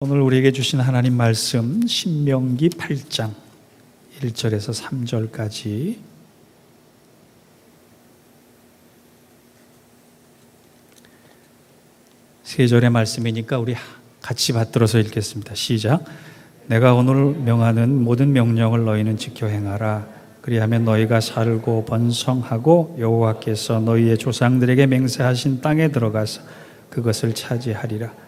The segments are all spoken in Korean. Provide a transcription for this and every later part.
오늘 우리에게 주신 하나님 말씀 신명기 8장 1절에서 3절까지 세 절의 말씀이니까 우리 같이 받들어서 읽겠습니다. 시작. 내가 오늘 명하는 모든 명령을 너희는 지켜 행하라. 그리하면 너희가 살고 번성하고 여호와께서 너희의 조상들에게 맹세하신 땅에 들어가서 그것을 차지하리라.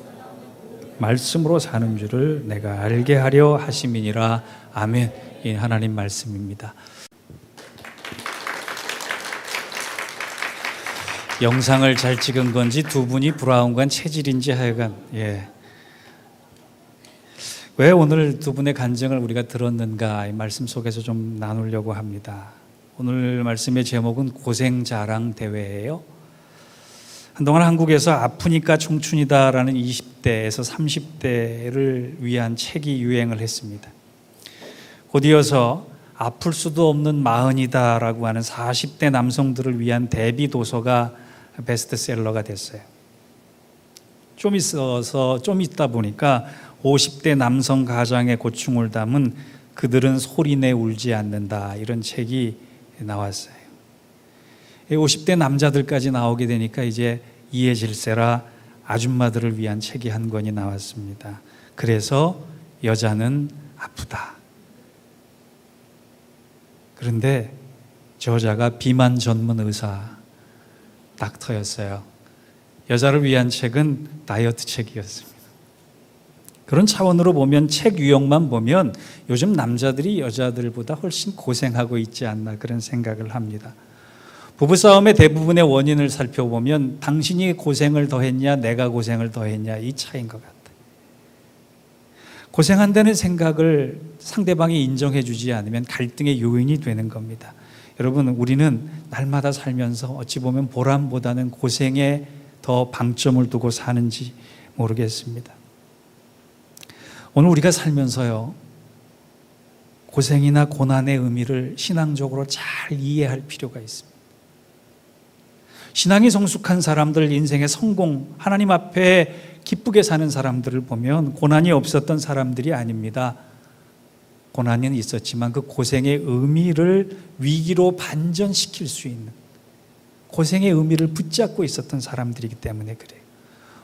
말씀으로 사는 줄을 내가 알게 하려 하심이니라 아멘. 이 하나님 말씀입니다. 영상을 잘 찍은 건지 두 분이 브라운 관 체질인지 하여간 예. 왜 오늘 두 분의 간증을 우리가 들었는가 이 말씀 속에서 좀 나누려고 합니다. 오늘 말씀의 제목은 고생 자랑 대회예요. 한동안 한국에서 아프니까 청춘이다라는 20 대에서 30대를 위한 책이 유행을 했습니다. 곧이어서 아플 수도 없는 마흔이다라고 하는 40대 남성들을 위한 대비 도서가 베스트셀러가 됐어요. 좀 있어서 좀 있다 보니까 50대 남성 가장의 고충을 담은 그들은 소리내 울지 않는다 이런 책이 나왔어요. 50대 남자들까지 나오게 되니까 이제 이해 질세라 아줌마들을 위한 책이 한 권이 나왔습니다. 그래서 여자는 아프다. 그런데 저자가 비만 전문 의사 닥터였어요. 여자를 위한 책은 다이어트 책이었습니다. 그런 차원으로 보면 책 유형만 보면 요즘 남자들이 여자들보다 훨씬 고생하고 있지 않나 그런 생각을 합니다. 부부싸움의 대부분의 원인을 살펴보면 당신이 고생을 더 했냐, 내가 고생을 더 했냐, 이 차이인 것 같아요. 고생한다는 생각을 상대방이 인정해 주지 않으면 갈등의 요인이 되는 겁니다. 여러분, 우리는 날마다 살면서 어찌 보면 보람보다는 고생에 더 방점을 두고 사는지 모르겠습니다. 오늘 우리가 살면서요, 고생이나 고난의 의미를 신앙적으로 잘 이해할 필요가 있습니다. 신앙이 성숙한 사람들 인생의 성공, 하나님 앞에 기쁘게 사는 사람들을 보면 고난이 없었던 사람들이 아닙니다. 고난은 있었지만 그 고생의 의미를 위기로 반전시킬 수 있는 고생의 의미를 붙잡고 있었던 사람들이기 때문에 그래요.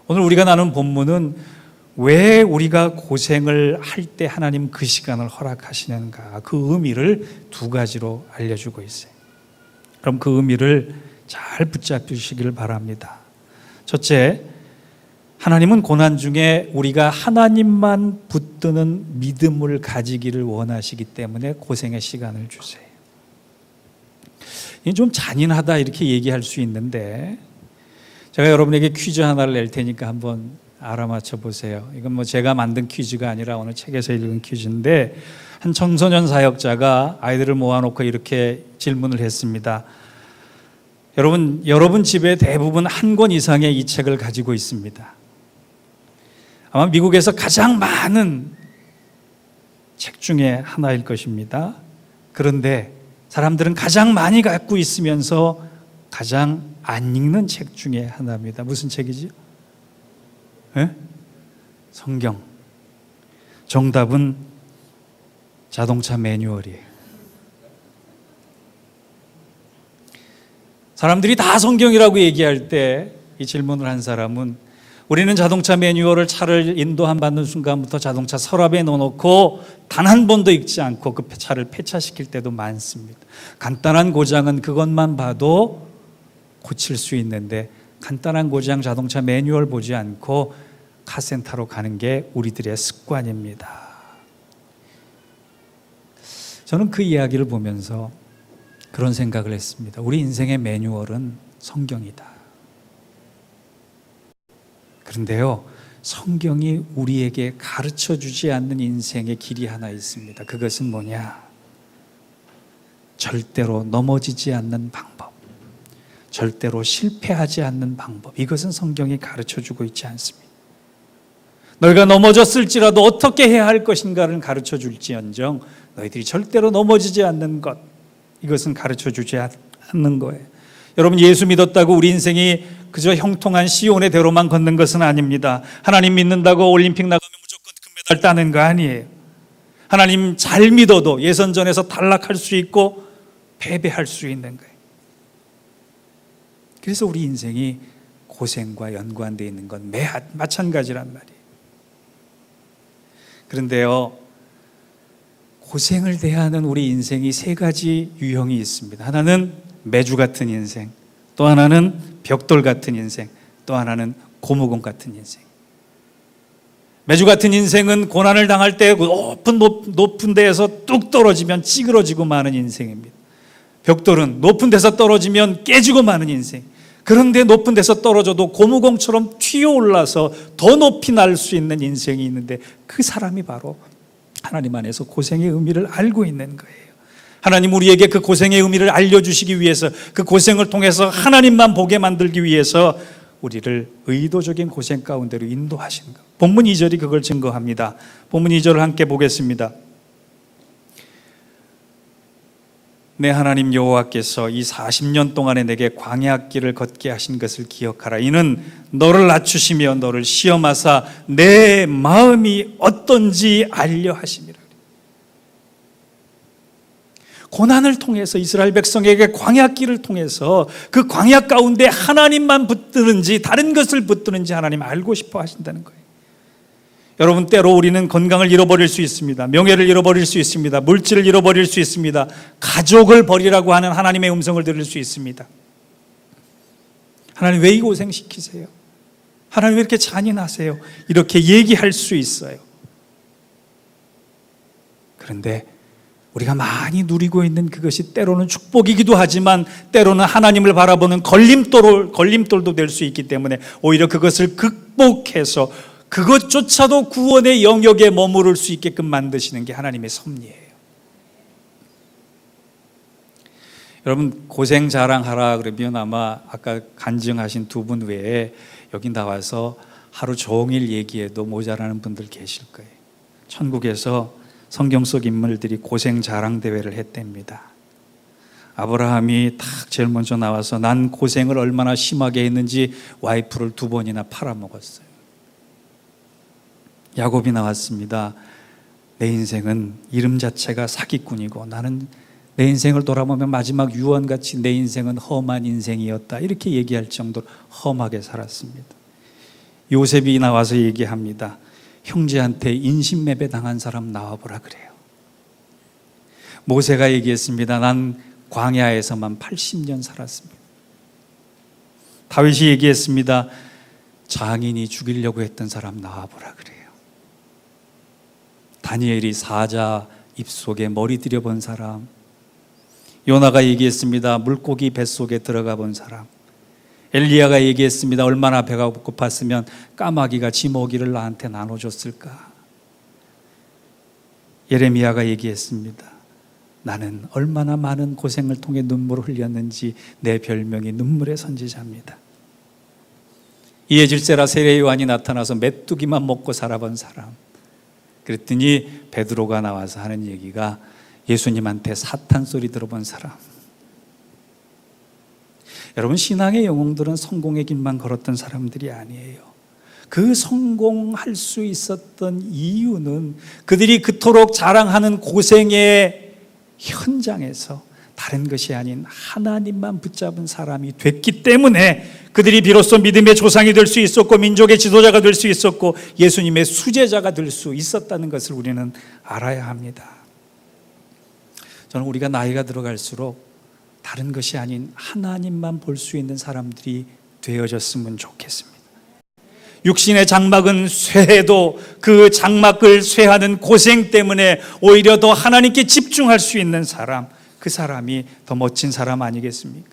오늘 우리가 나눈 본문은 왜 우리가 고생을 할 때 하나님 그 시간을 허락하시는가 그 의미를 두 가지로 알려주고 있어요. 그럼 그 의미를 잘 붙잡으시기를 바랍니다. 첫째, 하나님은 고난 중에 우리가 하나님만 붙드는 믿음을 가지기를 원하시기 때문에 고생의 시간을 주세요. 이게 좀 잔인하다 이렇게 얘기할 수 있는데 제가 여러분에게 퀴즈 하나를 낼 테니까 한번 알아맞혀 보세요. 이건 뭐 제가 만든 퀴즈가 아니라 오늘 책에서 읽은 퀴즈인데 한 청소년 사역자가 아이들을 모아놓고 이렇게 질문을 했습니다. 여러분, 여러분 집에 대부분 한 권 이상의 이 책을 가지고 있습니다. 아마 미국에서 가장 많은 책 중에 하나일 것입니다. 그런데 사람들은 가장 많이 갖고 있으면서 가장 안 읽는 책 중에 하나입니다. 무슨 책이죠? 네? 성경. 정답은 자동차 매뉴얼이에요. 사람들이 다 성경이라고 얘기할 때 이 질문을 한 사람은 우리는 자동차 매뉴얼을 차를 인도함 받는 순간부터 자동차 서랍에 넣어놓고 단 한 번도 읽지 않고 그 차를 폐차시킬 때도 많습니다. 간단한 고장은 그것만 봐도 고칠 수 있는데 간단한 고장 자동차 매뉴얼 보지 않고 카센터로 가는 게 우리들의 습관입니다. 저는 그 이야기를 보면서 그런 생각을 했습니다. 우리 인생의 매뉴얼은 성경이다. 그런데요, 성경이 우리에게 가르쳐 주지 않는 인생의 길이 하나 있습니다. 그것은 뭐냐? 절대로 넘어지지 않는 방법. 절대로 실패하지 않는 방법. 이것은 성경이 가르쳐 주고 있지 않습니다. 너희가 넘어졌을지라도 어떻게 해야 할 것인가를 가르쳐 줄지언정 너희들이 절대로 넘어지지 않는 것. 이것은 가르쳐 주지 않는 거예요. 여러분 예수 믿었다고 우리 인생이 그저 형통한 시온의 대로만 걷는 것은 아닙니다. 하나님 믿는다고 올림픽 나가면 무조건 금메달 따는 거 아니에요. 하나님 잘 믿어도 예선전에서 탈락할 수 있고 패배할 수 있는 거예요. 그래서 우리 인생이 고생과 연관되어 있는 건 매, 마찬가지란 말이에요. 그런데요, 고생을 대하는 우리 인생이 세 가지 유형이 있습니다. 하나는 매주 같은 인생, 또 하나는 벽돌 같은 인생, 또 하나는 고무공 같은 인생. 매주 같은 인생은 고난을 당할 때 높은 높은 데에서 뚝 떨어지면 찌그러지고 마는 인생입니다. 벽돌은 높은 데서 떨어지면 깨지고 마는 인생. 그런데 높은 데서 떨어져도 고무공처럼 튀어 올라서 더 높이 날 수 있는 인생이 있는데 그 사람이 바로 하나님 안에서 고생의 의미를 알고 있는 거예요. 하나님 우리에게 그 고생의 의미를 알려주시기 위해서 그 고생을 통해서 하나님만 보게 만들기 위해서 우리를 의도적인 고생 가운데로 인도하신 것. 본문 2절이 그걸 증거합니다. 본문 2절을 함께 보겠습니다. 내 하나님 여호와께서 이 40년 동안에 내게 광야 길을 걷게 하신 것을 기억하라. 이는 너를 낮추시며 너를 시험하사 내 마음이 어떤지 알려 하심이라. 고난을 통해서 이스라엘 백성에게 광야 길을 통해서 그 광야 가운데 하나님만 붙드는지 다른 것을 붙드는지 하나님 알고 싶어 하신다는 거예요. 여러분 때로 우리는 건강을 잃어버릴 수 있습니다. 명예를 잃어버릴 수 있습니다. 물질을 잃어버릴 수 있습니다. 가족을 버리라고 하는 하나님의 음성을 들을 수 있습니다. 하나님 왜 이 고생 시키세요? 하나님 왜 이렇게 잔인하세요? 이렇게 얘기할 수 있어요. 그런데 우리가 많이 누리고 있는 그것이 때로는 축복이기도 하지만 때로는 하나님을 바라보는 걸림돌, 걸림돌도 될 수 있기 때문에 오히려 그것을 극복해서 그것조차도 구원의 영역에 머무를 수 있게끔 만드시는 게 하나님의 섭리예요. 여러분 고생 자랑하라 그러면 아마 아까 간증하신 두 분 외에 여기 나와서 하루 종일 얘기해도 모자라는 분들 계실 거예요. 천국에서 성경 속 인물들이 고생 자랑 대회를 했답니다. 아브라함이 딱 제일 먼저 나와서 난 고생을 얼마나 심하게 했는지 와이프를 두 번이나 팔아먹었어요. 야곱이 나왔습니다. 내 인생은 이름 자체가 사기꾼이고 나는 내 인생을 돌아보면 마지막 유언같이 내 인생은 험한 인생이었다. 이렇게 얘기할 정도로 험하게 살았습니다. 요셉이 나와서 얘기합니다. 형제한테 인신매매 당한 사람 나와보라 그래요. 모세가 얘기했습니다. 난 광야에서만 80년 살았습니다. 다윗이 얘기했습니다. 장인이 죽이려고 했던 사람 나와보라 그래요. 다니엘이 사자 입속에 머리 들여본 사람, 요나가 얘기했습니다. 물고기 뱃속에 들어가 본 사람, 엘리야가 얘기했습니다. 얼마나 배가 고팠으면 까마귀가 지모기를 나한테 나눠줬을까. 예레미야가 얘기했습니다. 나는 얼마나 많은 고생을 통해 눈물을 흘렸는지 내 별명이 눈물의 선지자입니다. 이에 질세라 세례 요한이 나타나서 메뚜기만 먹고 살아본 사람. 그랬더니 베드로가 나와서 하는 얘기가 예수님한테 사탄 소리 들어본 사람. 여러분 신앙의 영웅들은 성공의 길만 걸었던 사람들이 아니에요. 그 성공할 수 있었던 이유는 그들이 그토록 자랑하는 고생의 현장에서 다른 것이 아닌 하나님만 붙잡은 사람이 됐기 때문에 그들이 비로소 믿음의 조상이 될 수 있었고 민족의 지도자가 될 수 있었고 예수님의 수제자가 될 수 있었다는 것을 우리는 알아야 합니다. 저는 우리가 나이가 들어갈수록 다른 것이 아닌 하나님만 볼 수 있는 사람들이 되어졌으면 좋겠습니다. 육신의 장막은 쇠해도 그 장막을 쇠하는 고생 때문에 오히려 더 하나님께 집중할 수 있는 사람, 그 사람이 더 멋진 사람 아니겠습니까?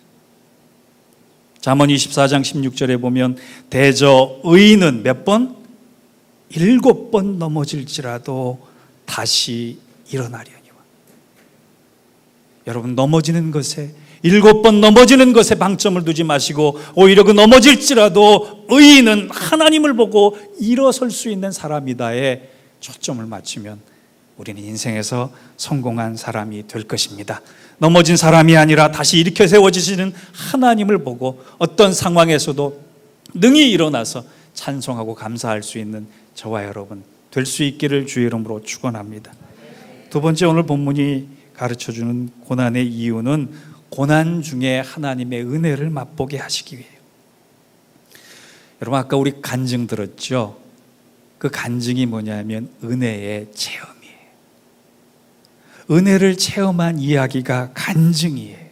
잠언 24장 16절에 보면 대저 의인은 몇 번? 일곱 번 넘어질지라도 다시 일어나려니와. 여러분 넘어지는 것에 일곱 번 넘어지는 것에 방점을 두지 마시고 오히려 그 넘어질지라도 의인은 하나님을 보고 일어설 수 있는 사람이다에 초점을 맞추면 우리는 인생에서 성공한 사람이 될 것입니다. 넘어진 사람이 아니라 다시 일으켜 세워지시는 하나님을 보고 어떤 상황에서도 능히 일어나서 찬송하고 감사할 수 있는 저와 여러분 될 수 있기를 주의 이름으로 축원합니다. 두 번째 오늘 본문이 가르쳐 주는 고난의 이유는 고난 중에 하나님의 은혜를 맛보게 하시기 위해요. 여러분 아까 우리 간증 들었죠? 그 간증이 뭐냐면 은혜의 체험이에요. 은혜를 체험한 이야기가 간증이에요.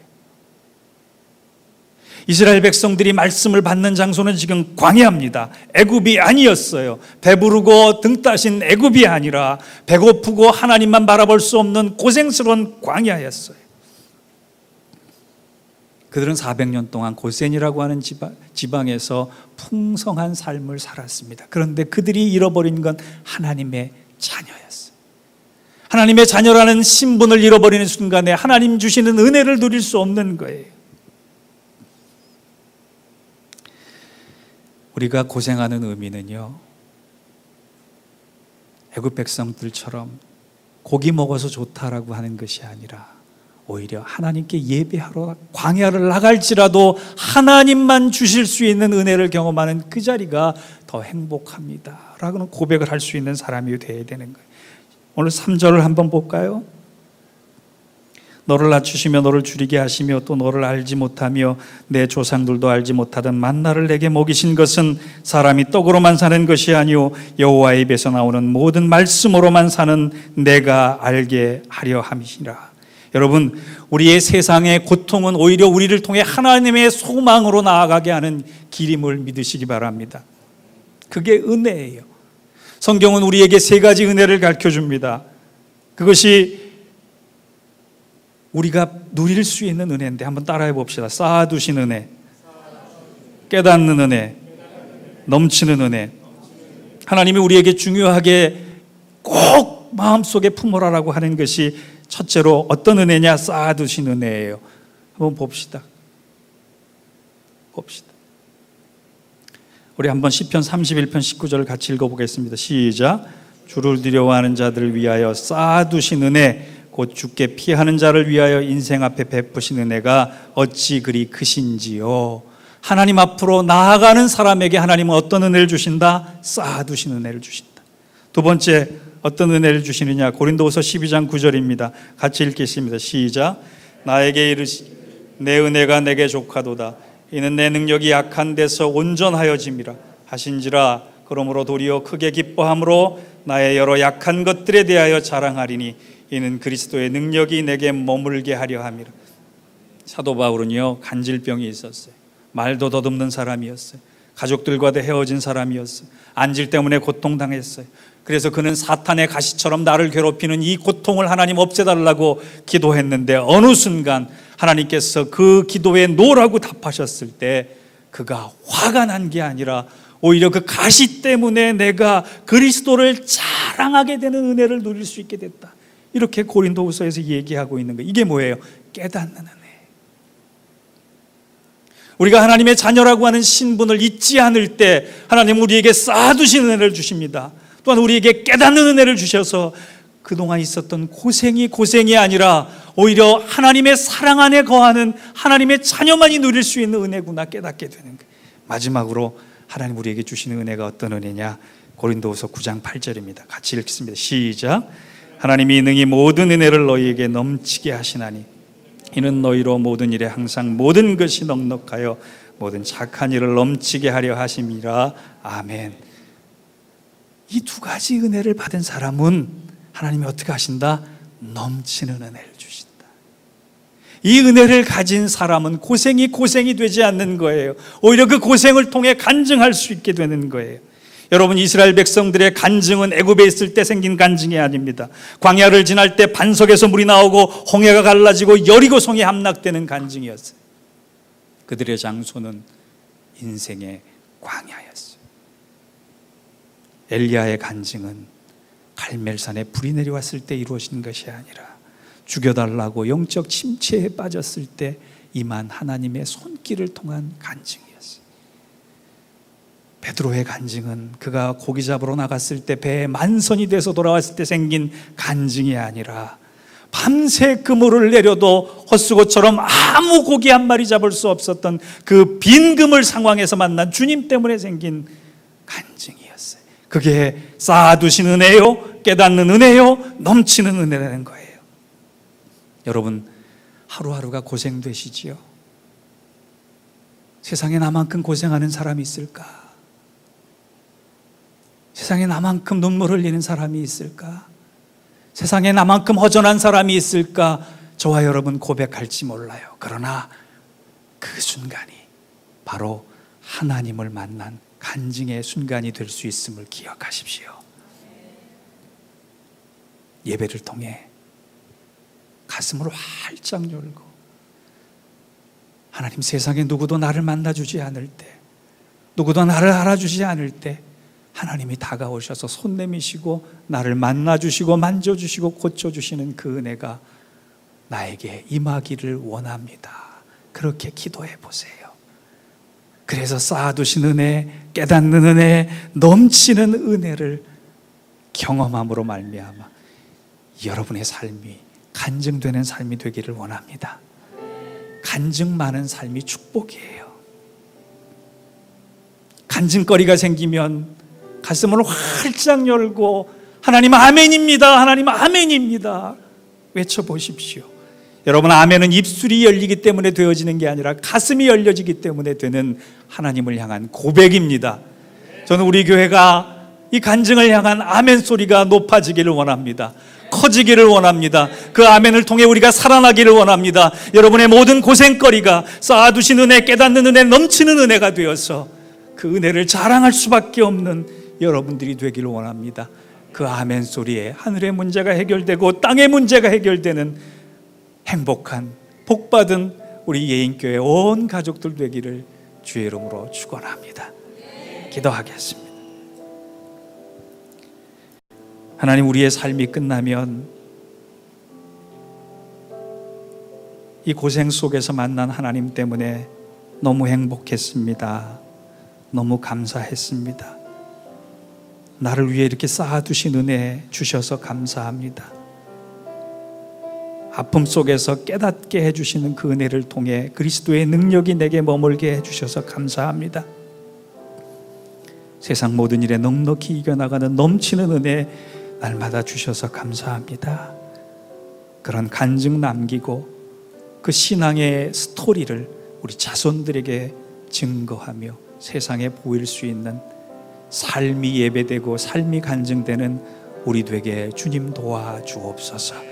이스라엘 백성들이 말씀을 받는 장소는 지금 광야입니다. 애굽이 아니었어요. 배부르고 등 따신 애굽이 아니라 배고프고 하나님만 바라볼 수 없는 고생스러운 광야였어요. 그들은 400년 동안 고센이라고 하는 지방, 지방에서 풍성한 삶을 살았습니다. 그런데 그들이 잃어버린 건 하나님의 자녀였어요. 하나님의 자녀라는 신분을 잃어버리는 순간에 하나님 주시는 은혜를 누릴 수 없는 거예요. 우리가 고생하는 의미는요. 애굽 백성들처럼 고기 먹어서 좋다라고 하는 것이 아니라 오히려 하나님께 예배하러 광야를 나갈지라도 하나님만 주실 수 있는 은혜를 경험하는 그 자리가 더 행복합니다. 라고는 고백을 할 수 있는 사람이 되어야 되는 거예요. 오늘 3절을 한번 볼까요? 너를 낮추시며 너를 줄이게 하시며 또 너를 알지 못하며 내 조상들도 알지 못하던 만나를 내게 먹이신 것은 사람이 떡으로만 사는 것이 아니요 여호와의 입에서 나오는 모든 말씀으로만 사는 내가 알게 하려 함이니라. 여러분, 우리의 세상의 고통은 오히려 우리를 통해 하나님의 소망으로 나아가게 하는 길임을 믿으시기 바랍니다. 그게 은혜예요. 성경은 우리에게 세 가지 은혜를 가르쳐 줍니다. 그것이 우리가 누릴 수 있는 은혜인데 한번 따라해 봅시다. 쌓아두신 은혜, 깨닫는 은혜, 넘치는 은혜. 하나님이 우리에게 중요하게 꼭 마음속에 품어라라고 하는 것이 첫째로 어떤 은혜냐 쌓아두신 은혜예요. 한번 봅시다. 봅시다. 우리 한번 시편 31편 19절을 같이 읽어보겠습니다. 시작. 주를 두려워하는 자들을 위하여 쌓아두신 은혜 곧 주께 피하는 자를 위하여 인생 앞에 베푸신 은혜가 어찌 그리 크신지요. 하나님 앞으로 나아가는 사람에게 하나님은 어떤 은혜를 주신다? 쌓아두신 은혜를 주신다. 두 번째 어떤 은혜를 주시느냐? 고린도후서 12장 9절입니다. 같이 읽겠습니다. 시작. 나에게 이르시 내 은혜가 내게 족하도다. 이는 내 능력이 약한 데서 온전하여짐이라 하신지라 그러므로 도리어 크게 기뻐함으로 나의 여러 약한 것들에 대하여 자랑하리니 이는 그리스도의 능력이 내게 머물게 하려 함이라. 사도 바울은요 간질병이 있었어요. 말도 더듬는 사람이었어요. 가족들과도 헤어진 사람이었어요. 안질 때문에 고통당했어요. 그래서 그는 사탄의 가시처럼 나를 괴롭히는 이 고통을 하나님 없애달라고 기도했는데 어느 순간 하나님께서 그 기도에 노라고 답하셨을 때 그가 화가 난 게 아니라 오히려 그 가시 때문에 내가 그리스도를 자랑하게 되는 은혜를 누릴 수 있게 됐다. 이렇게 고린도후서에서 얘기하고 있는 거. 이게 뭐예요? 깨닫는 은혜. 우리가 하나님의 자녀라고 하는 신분을 잊지 않을 때 하나님 우리에게 쌓아두신 은혜를 주십니다. 또한 우리에게 깨닫는 은혜를 주셔서 그동안 있었던 고생이 고생이 아니라 오히려 하나님의 사랑 안에 거하는 하나님의 자녀만이 누릴 수 있는 은혜구나 깨닫게 되는 거예요. 마지막으로 하나님 우리에게 주시는 은혜가 어떤 은혜냐? 고린도후서 9장 8절입니다. 같이 읽겠습니다. 시작. 하나님이 능히 모든 은혜를 너희에게 넘치게 하시나니 이는 너희로 모든 일에 항상 모든 것이 넉넉하여 모든 착한 일을 넘치게 하려 하심이라. 아멘. 이 두 가지 은혜를 받은 사람은 하나님이 어떻게 하신다? 넘치는 은혜를 주신다. 이 은혜를 가진 사람은 고생이 고생이 되지 않는 거예요. 오히려 그 고생을 통해 간증할 수 있게 되는 거예요. 여러분 이스라엘 백성들의 간증은 애굽에 있을 때 생긴 간증이 아닙니다. 광야를 지날 때 반석에서 물이 나오고 홍해가 갈라지고 여리고 성이 함락되는 간증이었어요. 그들의 장소는 인생의 광야였어요. 엘리야의 간증은 갈멜산에 불이 내려왔을 때 이루어진 것이 아니라 죽여달라고 영적 침체에 빠졌을 때 임한 하나님의 손길을 통한 간증이었어요. 베드로의 간증은 그가 고기 잡으러 나갔을 때 배에 만선이 돼서 돌아왔을 때 생긴 간증이 아니라 밤새 그물을 내려도 헛수고처럼 아무 고기 한 마리 잡을 수 없었던 그 빈 그물 상황에서 만난 주님 때문에 생긴 간증이었어요. 그게 쌓아두신 은혜요, 깨닫는 은혜요, 넘치는 은혜라는 거예요. 여러분, 하루하루가 고생되시지요? 세상에 나만큼 고생하는 사람이 있을까? 세상에 나만큼 눈물 흘리는 사람이 있을까? 세상에 나만큼 허전한 사람이 있을까? 저와 여러분 고백할지 몰라요. 그러나 그 순간이 바로 하나님을 만난 간증의 순간이 될 수 있음을 기억하십시오. 예배를 통해 가슴을 활짝 열고 하나님 세상에 누구도 나를 만나주지 않을 때 누구도 나를 알아주지 않을 때 하나님이 다가오셔서 손 내미시고 나를 만나주시고 만져주시고 고쳐주시는 그 은혜가 나에게 임하기를 원합니다. 그렇게 기도해 보세요. 그래서 쌓아두신 은혜, 깨닫는 은혜, 넘치는 은혜를 경험함으로 말미암아 여러분의 삶이 간증되는 삶이 되기를 원합니다. 간증 많은 삶이 축복이에요. 간증거리가 생기면 가슴을 활짝 열고 하나님 아멘입니다. 하나님 아멘입니다. 외쳐 보십시오. 여러분 아멘은 입술이 열리기 때문에 되어지는 게 아니라 가슴이 열려지기 때문에 되는 하나님을 향한 고백입니다. 저는 우리 교회가 이 간증을 향한 아멘 소리가 높아지기를 원합니다. 커지기를 원합니다. 그 아멘을 통해 우리가 살아나기를 원합니다. 여러분의 모든 고생거리가 쌓아두신 은혜, 깨닫는 은혜, 넘치는 은혜가 되어서 그 은혜를 자랑할 수밖에 없는 여러분들이 되기를 원합니다. 그 아멘 소리에 하늘의 문제가 해결되고 땅의 문제가 해결되는 행복한 복받은 우리 예인교회 온 가족들 되기를 주의 이름으로 축원합니다. 기도하겠습니다. 하나님 우리의 삶이 끝나면 이 고생 속에서 만난 하나님 때문에 너무 행복했습니다. 너무 감사했습니다. 나를 위해 이렇게 쌓아두신 은혜 주셔서 감사합니다. 아픔 속에서 깨닫게 해주시는 그 은혜를 통해 그리스도의 능력이 내게 머물게 해주셔서 감사합니다. 세상 모든 일에 넉넉히 이겨나가는 넘치는 은혜 날마다 주셔서 감사합니다. 그런 간증 남기고 그 신앙의 스토리를 우리 자손들에게 증거하며 세상에 보일 수 있는 삶이 예배되고 삶이 간증되는 우리 되게 주님 도와 주옵소서.